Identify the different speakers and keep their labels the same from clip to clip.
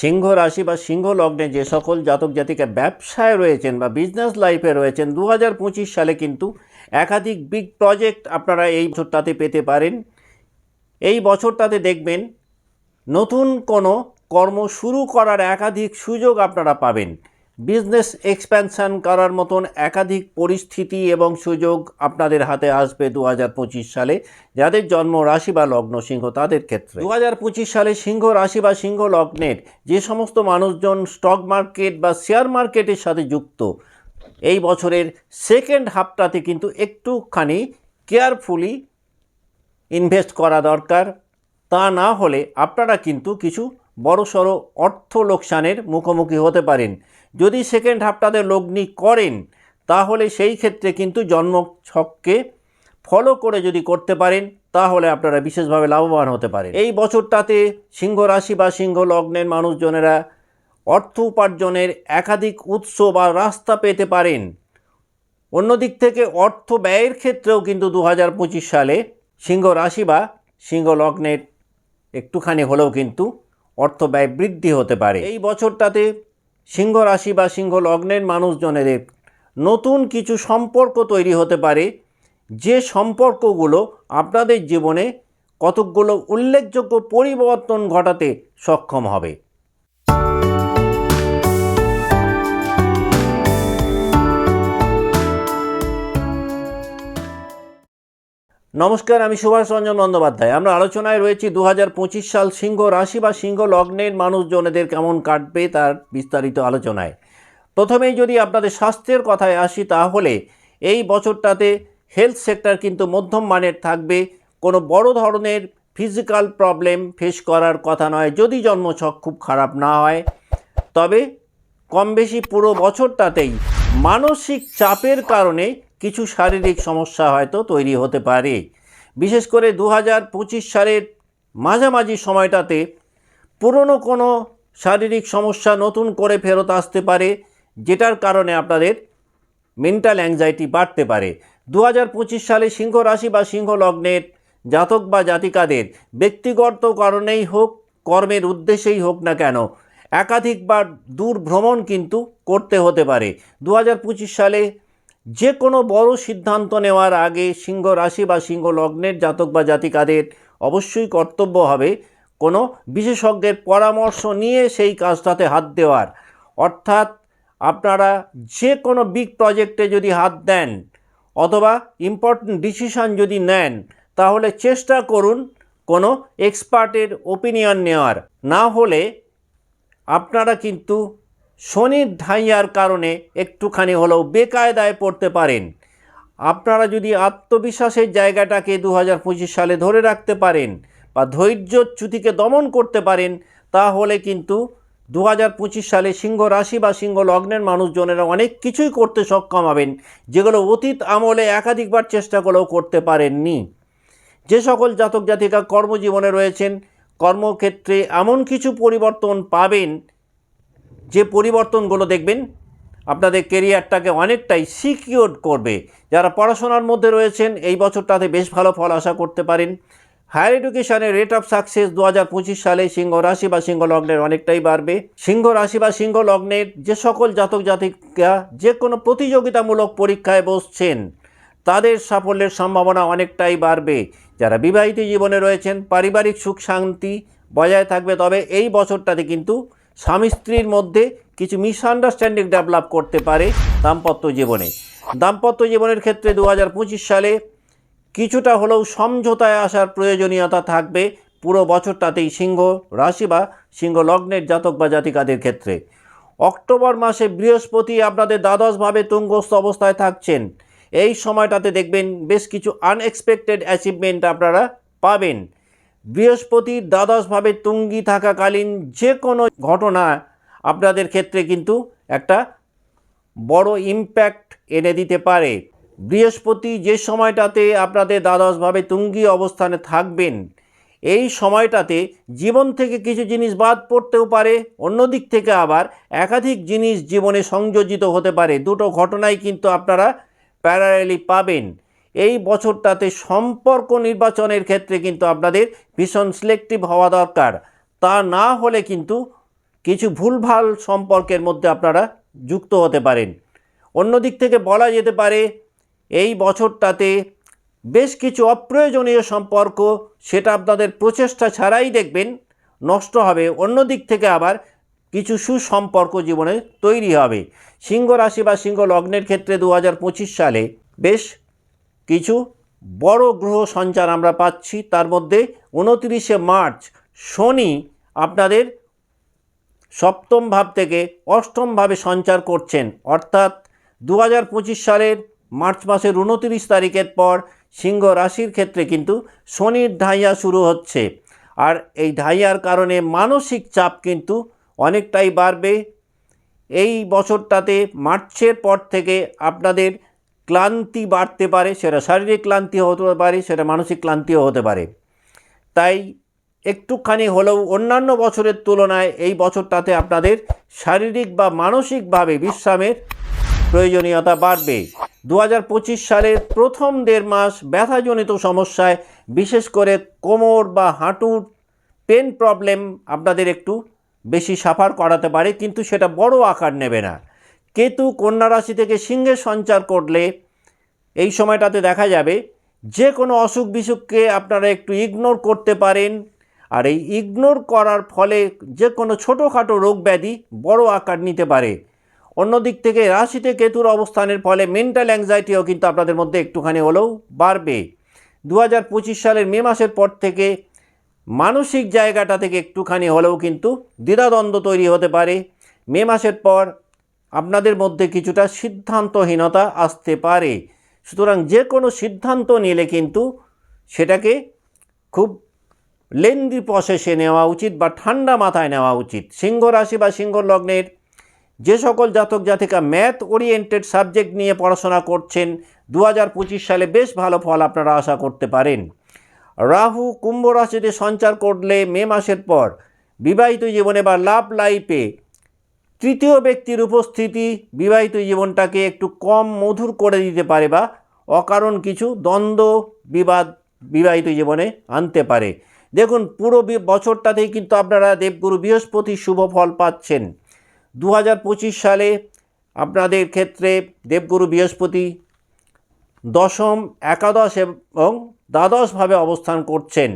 Speaker 1: সিংহ রাশি বা সিংহ লগ্নে যে সকল জাতক জাতিকে ব্যবসায় রয়েছেন বা বিজনেস লাইফে রয়েছেন দু হাজার পঁচিশ সালে কিন্তু একাধিক বিগ প্রজেক্ট আপনারা এই বছরটাতে পেতে পারেন। এই বছরটাতে দেখবেন নতুন কোনো কর্ম শুরু করার একাধিক সুযোগ আপনারা পাবেন। বিজনেস এক্সপ্যানশন করার মতন একাধিক পরিস্থিতি এবং সুযোগ আপনাদের হাতে আসবে দু হাজার পঁচিশ সালে, যাদের জন্ম রাশি বা লগ্ন সিংহ তাদের ক্ষেত্রে। দু হাজার পঁচিশ সালে সিংহ রাশি বা সিংহ লগ্নের যে সমস্ত মানুষজন স্টক মার্কেট বা শেয়ার মার্কেটের সাথে যুক্ত, এই বছরের সেকেন্ড হাফটাতে কিন্তু একটুখানি কেয়ারফুলি ইনভেস্ট করা দরকার। তা না হলে আপনারা কিন্তু কিছু বড়সড় অর্থ লোকসানের মুখোমুখি হতে পারেন। যদি সেকেন্ড হাফটাতে লগ্নি করেন, তাহলে সেই ক্ষেত্রে কিন্তু জন্ম ছককে ফলো করে যদি করতে পারেন, তাহলে আপনারা বিশেষভাবে লাভবান হতে পারেন। এই বছরটাতে সিংহ রাশি বা সিংহ লগ্নের মানুষজনেরা অর্থ উপার্জনের একাধিক উৎস বা রাস্তা পেতে পারেন। অন্যদিক থেকে অর্থ ব্যয়ের ক্ষেত্রেও কিন্তু দু হাজার পঁচিশ সালে সিংহ রাশি বা সিংহ লগ্নের একটুখানি হলেও কিন্তু অর্থ ব্যয় বৃদ্ধি হতে পারে। এই বছরটাতে সিংহ রাশি বা সিংহ লগ্নের মানুষজনের নতুন কিছু সম্পর্ক তৈরি হতে পারে। যে সম্পর্কগুলো আপনাদের জীবনে কতকগুলো উল্লেখযোগ্য পরিবর্তন ঘটাতে সক্ষম হবে। নমস্কার, আমি সুভাষ রঞ্জন বন্দ্যোপাধ্যায়। আমরা আলোচনায় রয়েছি দু হাজার পঁচিশ সাল সিংহ রাশি বা সিংহ লগ্নের মানুষজনেদের কেমন কাটবে তার বিস্তারিত আলোচনায়। প্রথমেই যদি আপনাদের স্বাস্থ্যের কথায় আসি, তাহলে এই বছরটাতে হেলথ সেক্টর কিন্তু মধ্যম মানের থাকবে। কোনো বড় ধরনের ফিজিক্যাল প্রবলেম ফেস করার কথা নয়। যদি জন্মছক খুব খারাপ না হয়, তবে কম বেশি পুরো বছরটাতেই মানসিক চাপের কারণে কিছু শারীরিক সমস্যা হয়তো তৈরি হতে পারে। বিশেষ করে দু হাজার পঁচিশ সালের মাঝামাঝি সময়টাতে পুরনো কোনো শারীরিক সমস্যা নতুন করে ফেরত আসতে পারে, যেটার কারণে আপনাদের মেন্টাল অ্যাংজাইটি বাড়তে পারে। দু হাজার পঁচিশ সালে সিংহ রাশি বা সিংহ লগ্নের জাতক বা জাতিকাদের ব্যক্তিগত কারণেই হোক, কর্মের উদ্দেশ্যেই হোক না কেন, একাধিকবার দূর ভ্রমণ কিন্তু করতে হতে পারে। দু হাজার পঁচিশ সালে যে কোনো বড় সিদ্ধান্ত নেওয়ার আগে সিংহ রাশি বা সিংহ লগ্নের জাতক বা জাতিকাদের অবশ্যই কর্তব্য হবে কোনো বিশেষজ্ঞের পরামর্শ নিয়ে সেই কাজটাতে হাত দেওয়ার। অর্থাৎ আপনারা যে কোনো বিগ প্রজেক্টে যদি হাত দেন অথবা ইম্পর্টেন্ট ডিসিশন যদি নেন, তাহলে চেষ্টা করুন কোনো এক্সপার্টের ওপিনিয়ন নেওয়ার। না হলে আপনারা কিন্তু শনির ঢাইয়ার কারণে একটুখানি হলেও বেকায়দায় পড়তে পারেন। আপনারা যদি আত্মবিশ্বাসের জায়গাটাকে দু হাজার পঁচিশ সালে ধরে রাখতে পারেন বা ধৈর্য ধৈর্যচ্যুতিকে দমন করতে পারেন, তাহলে কিন্তু দু হাজার পঁচিশ সালে সিংহ রাশি বা সিংহ লগ্নের মানুষজনেরা অনেক কিছুই করতে সক্ষম হবেন, যেগুলো অতীত আমলে একাধিকবার চেষ্টা করেও করতে পারেননি। যে সকল জাতক জাতিকা কর্মজীবনে রয়েছেন, কর্মক্ষেত্রে এমন কিছু পরিবর্তন পাবেন যে পরিবর্তনগুলো দেখবেন, আপনাদের কেরিয়ারটাকে অনেকটাই সিকিওর করবে। যারা পড়াশোনার মধ্যে রয়েছেন, এই বছরটাতে বেশ ভালো ফল আশা করতে পারেন। হায়ার এডুকেশনের রেট অফ সাকসেস দু হাজার পঁচিশ সালে সিংহ রাশি বা সিংহ লগ্নের অনেকটাই বাড়বে। সিংহ রাশি বা সিংহ লগ্নের যে সকল জাতক জাতিকা যে কোনো প্রতিযোগিতামূলক পরীক্ষায় বসছেন, তাদের সাফল্যের সম্ভাবনা অনেকটাই বাড়বে। যারা বিবাহিত জীবনে রয়েছেন, পারিবারিক সুখ শান্তি বজায় থাকবে, তবে এই বছরটাতে কিন্তু স্বামী স্ত্রীর মধ্যে কিছু মিসআন্ডারস্ট্যান্ডিং ডেভেলপ করতে পারে দাম্পত্য জীবনে। দাম্পত্য জীবনের ক্ষেত্রে দু হাজার পঁচিশ সালে কিছুটা হলেও সমঝোতায় আসার প্রয়োজনীয়তা থাকবে পুরো বছরটাতেই সিংহ রাশি বা সিংহ লগ্নের জাতক বা জাতিকাদের ক্ষেত্রে। অক্টোবর মাসে বৃহস্পতি আপনাদের দ্বাদশভাবে তুঙ্গস্থ অবস্থায় থাকছেন। এই সময়টাতে দেখবেন বেশ কিছু আনএক্সপেক্টেড অ্যাচিভমেন্ট আপনারা পাবেন। বৃহস্পতির দ্বাদশভাবে তুঙ্গি থাকাকালীন যে কোনো ঘটনা আপনাদের ক্ষেত্রে কিন্তু একটা বড় ইম্প্যাক্ট এনে দিতে পারে। বৃহস্পতি যে সময়টাতে আপনাদের দ্বাদশভাবে তুঙ্গি অবস্থানে থাকবেন, এই সময়টাতে জীবন থেকে কিছু জিনিস বাদ পড়তেও পারে, অন্যদিক থেকে আবার একাধিক জিনিস জীবনে সংযোজিত হতে পারে। দুটো ঘটনাই কিন্তু আপনারা প্যারারেলি পাবেন। এই বছরটাতে সম্পর্ক নির্বাচনের ক্ষেত্রে কিন্তু আপনাদের ভীষণ সিলেক্টিভ হওয়া দরকার। তা না হলে কিন্তু কিছু ভুলভাল সম্পর্কের মধ্যে আপনারা যুক্ত হতে পারেন। অন্য দিক থেকে বলা যেতে পারে, এই বছরটাতে বেশ কিছু অপ্রয়োজনীয় সম্পর্ক, সেটা আপনাদের প্রচেষ্টা ছাড়াই দেখবেন, নষ্ট হবে। অন্য দিক থেকে আবার কিছু সুসম্পর্ক জীবনে তৈরি হবে। সিংহ রাশি বা সিংহ লগ্নের ক্ষেত্রে দু হাজার পঁচিশ সালে বেশ কিছু বড় গ্রহ সঞ্চার আমরা পাচ্ছি। তার মধ্যে উনতিরিশে মার্চ শনি আপনাদের সপ্তম ভাব থেকে অষ্টম ভাবে সঞ্চার করছেন। অর্থাৎ দু হাজার পঁচিশ সালের মার্চ মাসের উনতিরিশ তারিখের পর সিংহ রাশির ক্ষেত্রে কিন্তু শনির ঢাইয়া শুরু হচ্ছে। আর এই ঢাইয়ার কারণে মানসিক চাপ কিন্তু অনেকটাই বাড়বে। এই বছরটাতে মার্চের পর থেকে আপনাদের ক্লান্তি বাড়তে পারে, সেটা শারীরিক ক্লান্তি হতে পারে, সেটা মানসিক ক্লান্তিও হতে পারে। তাই একটুখানি হলেও অন্যান্য বছরের তুলনায় এই বছরটাতে আপনাদের শারীরিক বা মানসিকভাবে বিশ্রামের প্রয়োজনীয়তা বাড়বে। দু হাজার পঁচিশ সালের প্রথম দেড় মাস ব্যথাজনিত সমস্যায়, বিশেষ করে কোমর বা হাঁটুর পেন প্রবলেম আপনাদের একটু বেশি সাফার করাতে পারে, কিন্তু সেটা বড় আকার নেবে না। কেতু কন্যা রাশি থেকে সিংহে সঞ্চার করলে এই সময়টাতে দেখা যাবে যে কোনো অসুখ বিসুখকে আপনারা একটু ইগনোর করতে পারেন। আর এই ইগনোর করার ফলে যে কোনো ছোটোখাটো রোগ ব্যাধি বড় আকার নিতে পারে। অন্যদিক থেকে রাশিতে কেতুর অবস্থানের ফলে মেন্টাল অ্যাংজাইটিও কিন্তু আপনাদের মধ্যে একটুখানি হলেও বাড়বে। দু হাজার পঁচিশ সালের মে মাসের পর থেকে মানসিক জায়গাটা থেকে একটুখানি হলেও কিন্তু দ্বিধাদ্বন্দ্ব তৈরি হতে পারে। মে মাসের পর আপনাদের মধ্যে কিছুটা সিদ্ধান্তহীনতা আসতে পারে। সুতরাং যে কোনো সিদ্ধান্ত নিলে কিন্তু সেটাকে খুব লেন্দি প্রসেসে নেওয়া উচিত বা ঠান্ডা মাথায় নেওয়া উচিত। সিংহ রাশি বা সিংহ লগ্নের যে সকল জাতক জাতিকা ম্যাথ ওরিয়েন্টেড সাবজেক্ট নিয়ে পড়াশোনা করছেন দু হাজার পঁচিশ সালে বেশ ভালো ফল আপনারা আশা করতে পারেন। রাহু কুম্ভ রাশিতে সঞ্চার করলে মে মাসের পর বিবাহিত জীবনে বা লাভ লাইফে তৃতীয় ব্যক্তির উপস্থিতি বিবাহিত জীবনটাকে একটু কম মধুর করে দিতে পারে বা অকারণ কিছু দ্বন্দ্ব, বিবাদ বিবাহিত জীবনে আনতে পারে। দেখুন, পুরো বছরটাতেই কিন্তু আপনারা দেবগুরু বৃহস্পতি শুভ ফল পাচ্ছেন। দু হাজার পঁচিশ সালে আপনাদের ক্ষেত্রে দেবগুরু বৃহস্পতি দশম, একাদশ এবং দ্বাদশভাবে অবস্থান করছেন।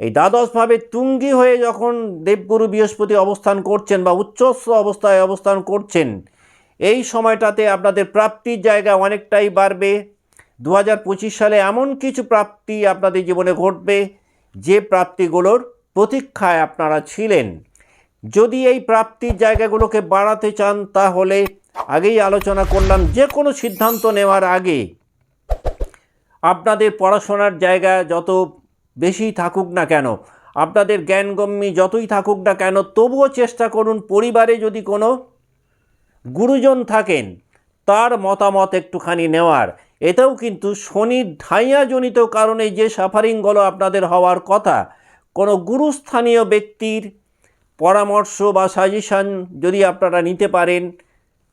Speaker 1: এই দ্বাদশভাবে তুঙ্গি হয়ে যখন দেবগুরু বৃহস্পতি অবস্থান করছেন বা উচ্চস্ব অবস্থায় অবস্থান করছেন, এই সময়টাতে আপনাদের প্রাপ্তির জায়গা অনেকটাই বাড়বে। দু হাজার পঁচিশ সালে এমন কিছু প্রাপ্তি আপনাদের জীবনে ঘটবে, যে প্রাপ্তিগুলোর প্রতীক্ষায় আপনারা ছিলেন। যদি এই প্রাপ্তির জায়গাগুলোকে বাড়াতে চান, তাহলে আগেই আলোচনা করলাম যে কোনো সিদ্ধান্ত নেওয়ার আগে আপনাদের পড়াশোনার জায়গা যত বেশি থাকুক না কেন? আপনাদের জ্ঞানগম্যি যতই থাকুক না কেন, তবুও চেষ্টা করুন পরিবারে যদি কোনো গুরুজন থাকেন, তার মতামত একটুখানি নেওয়ার। এতেও কিন্তু শনির ঢাইয়াজনিত কারণে যে সাফারিংগুলো আপনাদের হওয়ার কথা, কোনো গুরুস্থানীয় ব্যক্তির পরামর্শ বা সাজেশন যদি আপনারা নিতে পারেন,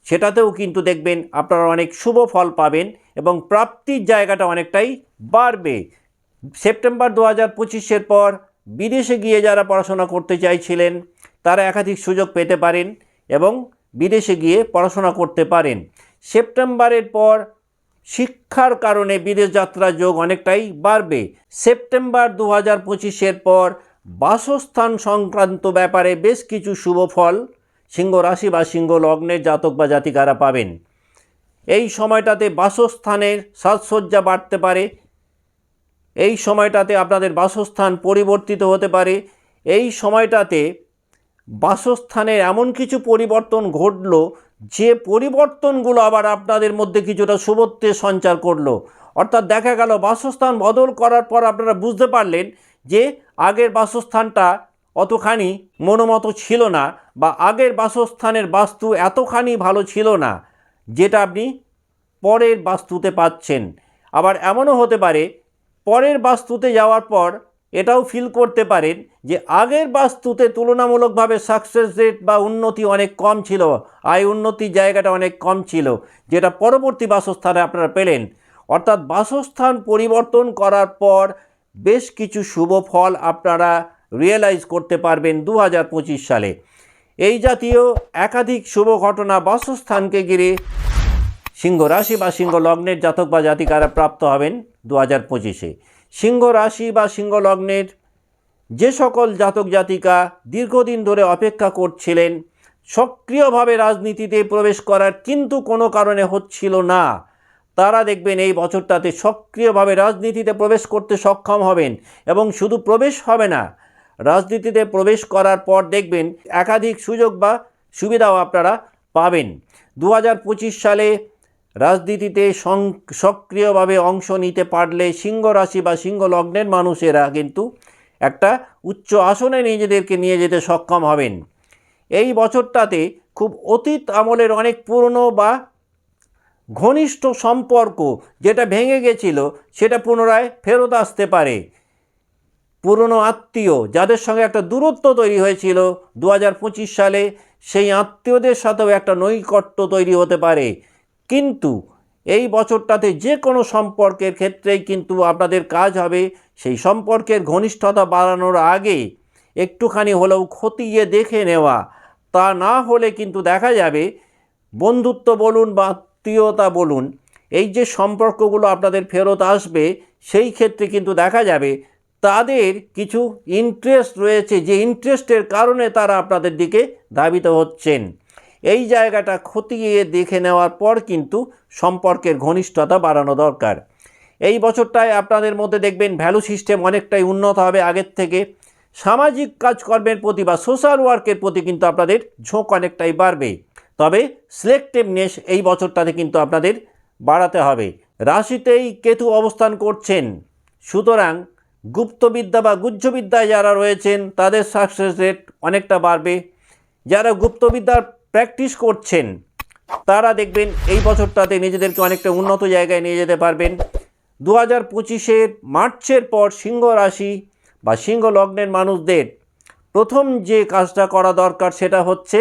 Speaker 1: সেটাতেও কিন্তু দেখবেন আপনারা অনেক শুভ ফল পাবেন এবং প্রাপ্তির জায়গাটা অনেকটাই বাড়বে। সেপ্টেম্বর দু হাজার পঁচিশের পর বিদেশে গিয়ে যারা পড়াশোনা করতে চাইছিলেন, তারা একাধিক সুযোগ পেতে পারেন এবং বিদেশে গিয়ে পড়াশোনা করতে পারেন। সেপ্টেম্বরের পর শিক্ষার কারণে বিদেশ যাত্রার যোগ অনেকটাই বাড়বে। সেপ্টেম্বর দু হাজার পঁচিশের পর বাসস্থান সংক্রান্ত ব্যাপারে বেশ কিছু শুভ ফল, সিংহ রাশি বা সিংহ লগ্নের জাতক বা জাতিকারা পাবেন। এই সময়টাতে বাসস্থানের সাজসজ্জা বাড়তে পারে এই সময়টাতে আপনাদের বাসস্থান পরিবর্তিত হতে পারে। এই সময়টাতে বাসস্থানের এমন কিছু পরিবর্তন ঘটলো, যে পরিবর্তনগুলো আবার আপনাদের মধ্যে কিছুটা শুভত্বের সঞ্চার করল। অর্থাৎ দেখা গেল, বাসস্থান বদল করার পর আপনারা বুঝতে পারলেন যে আগের বাসস্থানটা অতখানি মনোমতো ছিল না, বা আগের বাসস্থানের বাস্তু এতখানি ভালো ছিল না, যেটা আপনি পরের বাস্তুতে পাচ্ছেন। আবার এমনও হতে পারে পরের বাস্তুতে যাওয়ার পর এটাও ফিল করতে পারেন যে আগের বাস্তুতে তুলনামূলকভাবে সাকসেস রেট বা উন্নতি অনেক কম ছিল, আয় উন্নতির জায়গাটা অনেক কম ছিল, যেটা পরবর্তী বাসস্থানে আপনারা পেলেন। অর্থাৎ বাসস্থান পরিবর্তন করার পর বেশ কিছু শুভ ফল আপনারা রিয়েলাইজ করতে পারবেন দু হাজার পঁচিশ সালে। এই জাতীয় একাধিক শুভ ঘটনা বাসস্থানকে ঘিরে সিংহ রাশি বা সিংহ লগ্নের জাতক বা জাতিকারা প্রাপ্ত হবেন। দু হাজার পঁচিশে। সিংহ রাশি বা সিংহ লগ্নের যে সকল জাতক জাতিকা দীর্ঘদিন ধরে অপেক্ষা করছিলেন, সক্রিয়ভাবে রাজনীতিতে প্রবেশ করার কিন্তু কোনো কারণে হচ্ছিল না। তারা দেখবেন এই বছরটাতে সক্রিয়ভাবে রাজনীতিতে প্রবেশ করতে সক্ষম হবেন এবং শুধু প্রবেশ হবে না, রাজনীতিতে প্রবেশ করার পর দেখবেন একাধিক সুযোগ বা সুবিধাও আপনারা পাবেন। দু হাজার পঁচিশ সালে রাজনীতিতে সক্রিয়ভাবে অংশ নিতে পারলে সিংহ রাশি বা সিংহ লগ্নের মানুষেরা কিন্তু একটা উচ্চ আসনে নিজেদেরকে নিয়ে যেতে সক্ষম হবেন। এই বছরটাতে খুব অতীত আমলের অনেক পুরনো বা ঘনিষ্ঠ সম্পর্ক যেটা ভেঙে গেছিল, সেটা পুনরায় ফেরত আসতে পারে। পুরনো আত্মীয় যাদের সঙ্গে একটা দূরত্ব তৈরি হয়েছিল দু হাজার পঁচিশ সালে, সেই আত্মীয়দের সাথেও একটা নৈকট্য তৈরি হতে পারে। কিন্তু এই বছরটাতে যে কোনো সম্পর্কের ক্ষেত্রেই কিন্তু আপনাদের কাজ হবে। সেই সম্পর্কের ঘনিষ্ঠতা বাড়ানোর আগে একটুখানি হলেও খতিয়ে দেখে নেওয়া। তা না হলে কিন্তু দেখা যাবে, বন্ধুত্ব বলুন বা আত্মীয়তা বলুন, এই যে সম্পর্কগুলো আপনাদের ফেরত আসবে, সেই ক্ষেত্রে কিন্তু দেখা যাবে তাদের কিছু ইন্টারেস্ট রয়েছে। যে ইন্টারেস্টের কারণে তারা আপনাদের দিকে ধাবিত হচ্ছেন। এই জায়গাটা খতিয়ে দেখে নেওয়ার পর কিন্তু সম্পর্কের ঘনিষ্ঠতা বাড়ানো দরকার। এই বছরটায় আপনাদের মধ্যে দেখবেন ভ্যালু সিস্টেম অনেকটাই উন্নত হবে আগের থেকে। সামাজিক কাজকর্মের প্রতি বা সোশ্যাল ওয়ার্কের প্রতি কিন্তু আপনাদের ঝোঁক অনেকটাই বাড়বে। তবে সিলেক্টিভনেস এই বছরটাতে কিন্তু আপনাদের বাড়াতে হবে। রাশিতেই কেতু অবস্থান করছেন। সুতরাং গুপ্তবিদ্যা বা গুহ্যবিদ্যায় যারা রয়েছেন, তাদের সাকসেস রেট অনেকটা বাড়বে। যারা গুপ্তবিদ্যার প্র্যাকটিস করছেন, তারা দেখবেন এই বছরটাতে নিজেদেরকে অনেকটা উন্নত জায়গায় নিয়ে যেতে পারবেন। দু হাজার পঁচিশের মার্চের পর সিংহ রাশি বা সিংহ লগ্নের মানুষদের প্রথম যে কাজটা করা দরকার সেটা হচ্ছে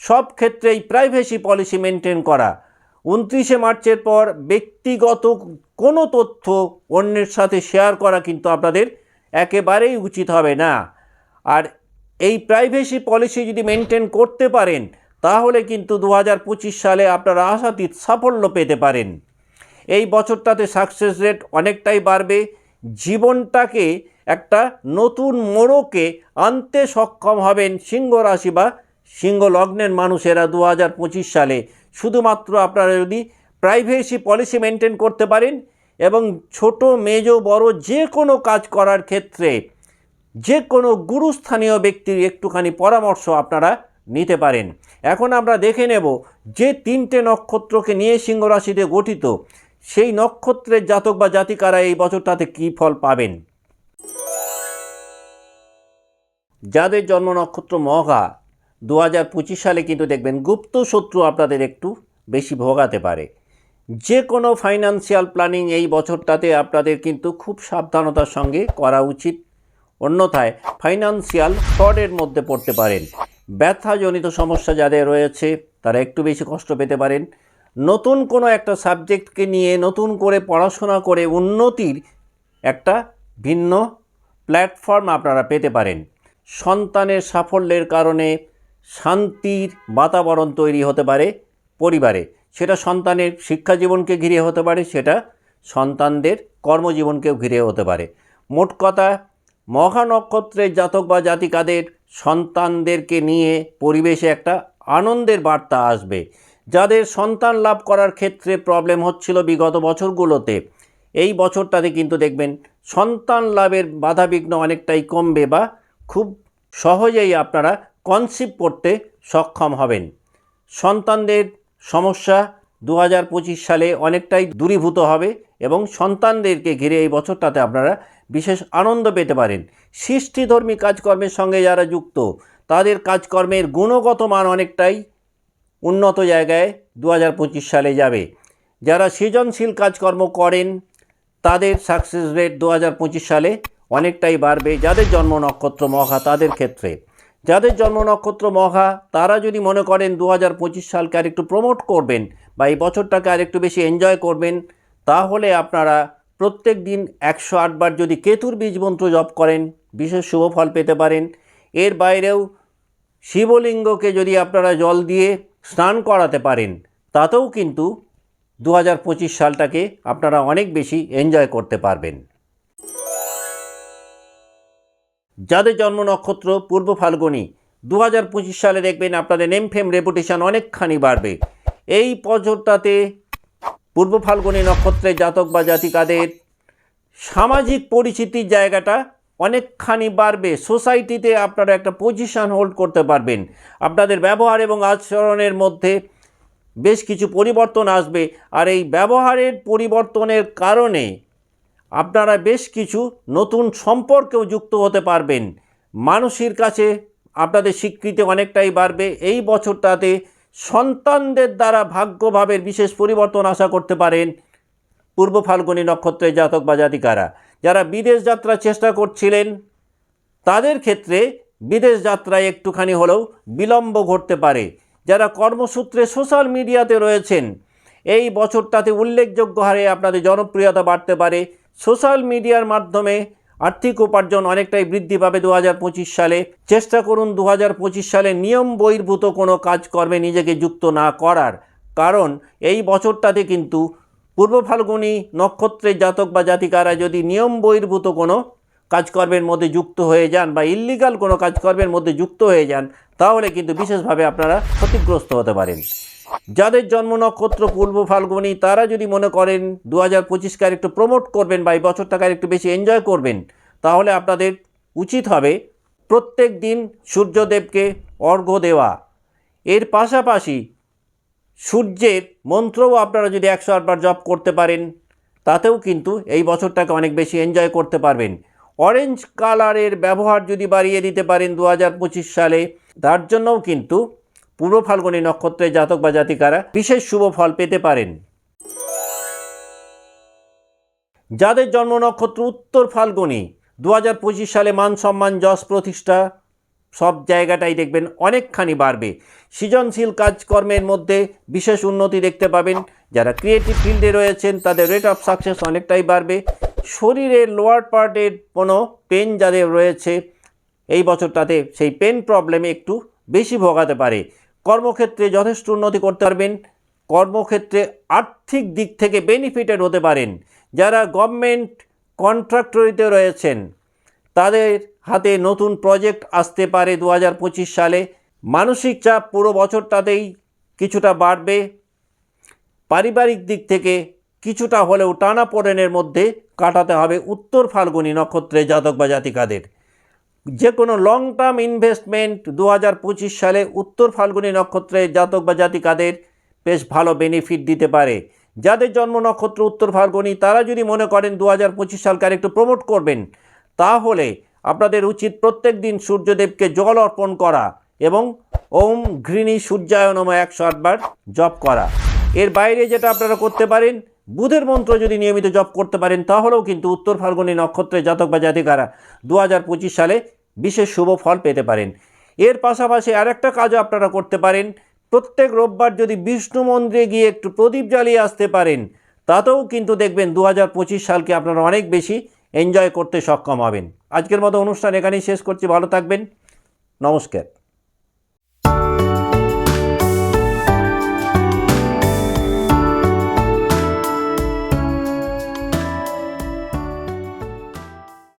Speaker 1: সব ক্ষেত্রেই প্রাইভেসি পলিসি মেনটেন করা। উনত্রিশে মার্চের পর ব্যক্তিগত কোনো তথ্য অন্যের সাথে শেয়ার করা কিন্তু আপনাদের একেবারেই উচিত হবে না। আর এই প্রাইভেসি পলিসি যদি মেনটেন করতে পারেন, তাহলে কিন্তু দু হাজার পঁচিশ সালে আপনারা আশাতীত সাফল্য পেতে পারেন। এই বছরটাতে সাকসেস রেট অনেকটাই বাড়বে। জীবনটাকে একটা নতুন মোড়কে আনতে সক্ষম হবেন সিংহ রাশি বা সিংহ লগ্নের মানুষেরা দু হাজার পঁচিশ সালে। শুধুমাত্র আপনারা যদি প্রাইভেসি পলিসি মেনটেন করতে পারেন এবং ছোট, মেজ, বড় যে কোনো কাজ করার ক্ষেত্রে যে কোনো গুরুস্থানীয় ব্যক্তির একটুখানি পরামর্শ আপনারা নিতে পারেন। এখন আমরা দেখে নেব যে তিনটে নক্ষত্রকে নিয়ে সিংহ রাশিতে গঠিত, সেই নক্ষত্রের জাতক বা জাতিকারা এই বছরটাতে কী ফল পাবেন? যাদের জন্ম নক্ষত্র মঘা দু হাজার পঁচিশ সালে কিন্তু দেখবেন গুপ্ত শত্রু আপনাদের একটু বেশি ভোগাতে পারে। যে কোনো ফাইন্যান্সিয়াল প্ল্যানিং এই বছরটাতে আপনাদের কিন্তু খুব সাবধানতার সঙ্গে করা উচিত। অন্যথায় ফাইন্যান্সিয়াল ফ্রডের মধ্যে পড়তে পারেন। ব্যথাজনিত সমস্যা যাদের রয়েছে, তারা একটু বেশি কষ্ট পেতে পারেন। নতুন কোনো একটা সাবজেক্টকে নিয়ে নতুন করে পড়াশোনা করে উন্নতির একটা ভিন্ন প্ল্যাটফর্ম আপনারা পেতে পারেন। সন্তানের সাফল্যের কারণে শান্তির বাতাবরণ তৈরি হতে পারে পরিবারে। সেটা সন্তানের শিক্ষা জীবনকে ঘিরে হতে পারে, সেটা সন্তানদের কর্মজীবনকেও ঘিরে হতে পারে। মোট কথা মহা নক্ষত্রের জাতক বা জাতিকাদের সন্তানদেরকে নিয়ে পরিবেশে একটা আনন্দের বার্তা আসবে। যাদের সন্তান লাভ করার ক্ষেত্রে প্রবলেম হচ্ছিল বিগত বছরগুলোতে। এই বছরটাতে কিন্তু দেখবেন সন্তান লাভের বাধাবিঘ্ন অনেকটাই কমবে বা খুব সহজেই আপনারা কনসিভ করতে সক্ষম হবেন। সন্তানদের সমস্যা দু হাজার পঁচিশ সালে অনেকটাই দূরীভূত হবে এবং সন্তানদেরকে ঘিরে এই বছরটাতে আপনারা বিশেষ আনন্দ পেতে পারেন। সৃষ্টিধর্মী কাজকর্মের সঙ্গে যারা যুক্ত, তাদের কাজকর্মের গুণগত মান অনেকটাই উন্নত জায়গায় দু হাজার পঁচিশ সালে যাবে। যারা সৃজনশীল কাজকর্ম করেন, তাদের সাকসেস রেট দু হাজার পঁচিশ সালে অনেকটাই বাড়বে। যাদের জন্ম নক্ষত্র মহা, তাদের ক্ষেত্রে। যাদের জন্ম নক্ষত্র মহা, তারা যদি মনে করেন দু হাজার পঁচিশ সালকে আরেকটু প্রমোট করবেন বা এই বছরটাকে আরেকটু বেশি এনজয় করবেন, তাহলে আপনারা প্রত্যেক দিন একশো আটবার যদি কেতুর বীজ মন্ত্র জপ করেন, বিশেষ শুভ ফল পেতে পারেন। এর বাইরেও শিবলিঙ্গকে যদি আপনারা জল দিয়ে স্নান করাতে পারেন, তাতেও কিন্তু দু হাজার পঁচিশ সালটাকে আপনারা অনেক বেশি এনজয় করতে পারবেন। যাদের জন্ম নক্ষত্র পূর্ব ফাল্গুনি, দু হাজার পঁচিশ সালে দেখবেন আপনাদের নেম ফেম রেপুটেশন অনেকখানি বাড়বে। এই বছরটাতে পূর্ব ফাল্গুনী নক্ষত্রের জাতক বা জাতিকাদের সামাজিক পরিচিতির জায়গাটা অনেকখানি বাড়বে। সোসাইটিতে আপনারা একটা পজিশন হোল্ড করতে পারবেন। আপনাদের ব্যবহার এবং আচরণের মধ্যে বেশ কিছু পরিবর্তন আসবে। আর এই ব্যবহারের পরিবর্তনের কারণে আপনারা বেশ কিছু নতুন সম্পর্কেও যুক্ত হতে পারবেন। মানুষের কাছে আপনাদের স্বীকৃতি অনেকটাই বাড়বে। এই বছরটাতে সন্তানদের দ্বারা ভাগ্যভাবের বিশেষ পরিবর্তন আশা করতে পারেন পূর্ব ফাল্গুনী নক্ষত্রের জাতক বা জাতিকারা। যারা বিদেশ যাত্রার চেষ্টা করছিলেন, তাদের ক্ষেত্রে বিদেশ যাত্রায় একটুখানি হলেও বিলম্ব ঘটতে পারে। যারা কর্মসূত্রে সোশ্যাল মিডিয়াতে রয়েছেন, এই বছরটাতে উল্লেখযোগ্য হারে আপনাদের জনপ্রিয়তা বাড়তে পারে। সোশ্যাল মিডিয়ার মাধ্যমে আর্থিক উপার্জন অনেকটাই বৃদ্ধি পাবে দু হাজার পঁচিশ সালে। চেষ্টা করুন দু হাজার পঁচিশ সালে নিয়ম বহির্ভূত কোনো কাজকর্মে নিজেকে যুক্ত না করার। কারণ এই বছরটাতে কিন্তু পূর্ব ফাল্গুনী নক্ষত্রের জাতক বা জাতিকারা যদি নিয়ম বহির্ভূত কোনো কাজকর্মের মধ্যে যুক্ত হয়ে যান বা ইল্লিগাল কোনো কাজকর্মের মধ্যে যুক্ত হয়ে যান, তাহলে কিন্তু বিশেষভাবে আপনারা ক্ষতিগ্রস্ত হতে পারেন। যাদের জন্ম নক্ষত্র পূর্ব ফাল্গুনী, তারা যদি মনে করেন দু হাজার পঁচিশকে একটু প্রমোট করবেন বা এই বছরটাকে একটু বেশি এনজয় করবেন, তাহলে আপনাদের উচিত হবে প্রত্যেক দিন সূর্যদেবকে অর্ঘ্য দেওয়া। এর পাশাপাশি সূর্যের মন্ত্রও আপনারা যদি একশো আটবার জপ করতে পারেন, তাতেও কিন্তু এই বছরটাকে অনেক বেশি এনজয় করতে পারবেন। অরেঞ্জ কালারের ব্যবহার যদি বাড়িয়ে দিতে পারেন দু হাজার পঁচিশ সালে, তার জন্যও কিন্তু পূর্ব ফাল্গুনী নক্ষত্রের জাতক বা জাতিকারা বিশেষ শুভ ফল পেতে পারেন। যাদের জন্ম নক্ষত্র উত্তর ফাল্গুনী দু হাজার পঁচিশ সালে মান সম্মান, যশ প্রতিষ্ঠা, সব জায়গাটাই দেখবেন অনেকখানি বাড়বে। সৃজনশীল কাজকর্মের মধ্যে বিশেষ উন্নতি দেখতে পাবেন। যারা ক্রিয়েটিভ ফিল্ডে রয়েছেন, তাদের রেট অফ সাকসেস অনেকটাই বাড়বে। শরীরের লোয়ার পার্টের কোনো পেন যাদের রয়েছে, এই বছরটাতে সেই পেন প্রবলেমে একটু বেশি ভোগাতে পারে। কর্মক্ষেত্রে যথেষ্ট উন্নতি করতে পারবেন, কর্মক্ষেত্রে আর্থিক দিক থেকে বেনিফিটেড হতে পারেন। যারা গভর্নমেন্ট কন্ট্রাক্টরিতে রয়েছেন, তাদের হাতে নতুন প্রজেক্ট আসতে পারে দু হাজার পঁচিশ সালে। মানসিক চাপ পুরো বছরটাতেই কিছুটা বাড়বে। পারিবারিক দিক থেকে কিছুটা হলেও টানাপোড়েনের মধ্যে কাটাতে হবে উত্তর ফাল্গুনী নক্ষত্রের জাতক বা জাতিকাদের। যে কোনো লং টার্ম ইনভেস্টমেন্ট দু হাজার পঁচিশ সালে উত্তর ফাল্গুনী নক্ষত্রে জাতক বা জাতিকাদের বেশ ভালো বেনিফিট দিতে পারে। যাদের জন্ম নক্ষত্র উত্তর ফাল্গুনী, তারা যদি মনে করেন দু হাজার পঁচিশ সালকে আরেকটু প্রমোট করবেন, তাহলে আপনাদের উচিত প্রত্যেক দিন সূর্যদেবকে জল অর্পণ করা এবং ওম ঘৃণী সূর্যায় নম একশো আটবার জপ করা। এর বাইরে যেটা আপনারা করতে পারেন, বুধের মন্ত্র যদি নিয়মিত জপ করতে পারেন, তাহলেও কিন্তু উত্তর ফাল্গুনী নক্ষত্রের জাতক বা জাতিকারা দু হাজার পঁচিশ সালে বিশেষ শুভ ফল পেতে পারেন। এর পাশাপাশি আরেকটা কাজও আপনারা করতে পারেন। প্রত্যেক রোববার যদি বিষ্ণু মন্দিরে গিয়ে একটু প্রদীপ জ্বালিয়ে আসতে পারেন, তাতেও কিন্তু দেখবেন দু হাজার পঁচিশ সালকে আপনারা অনেক বেশি এনজয় করতে সক্ষম হবেন। আজকের মতো অনুষ্ঠান এখানেই শেষ করছি। ভালো থাকবেন। নমস্কার।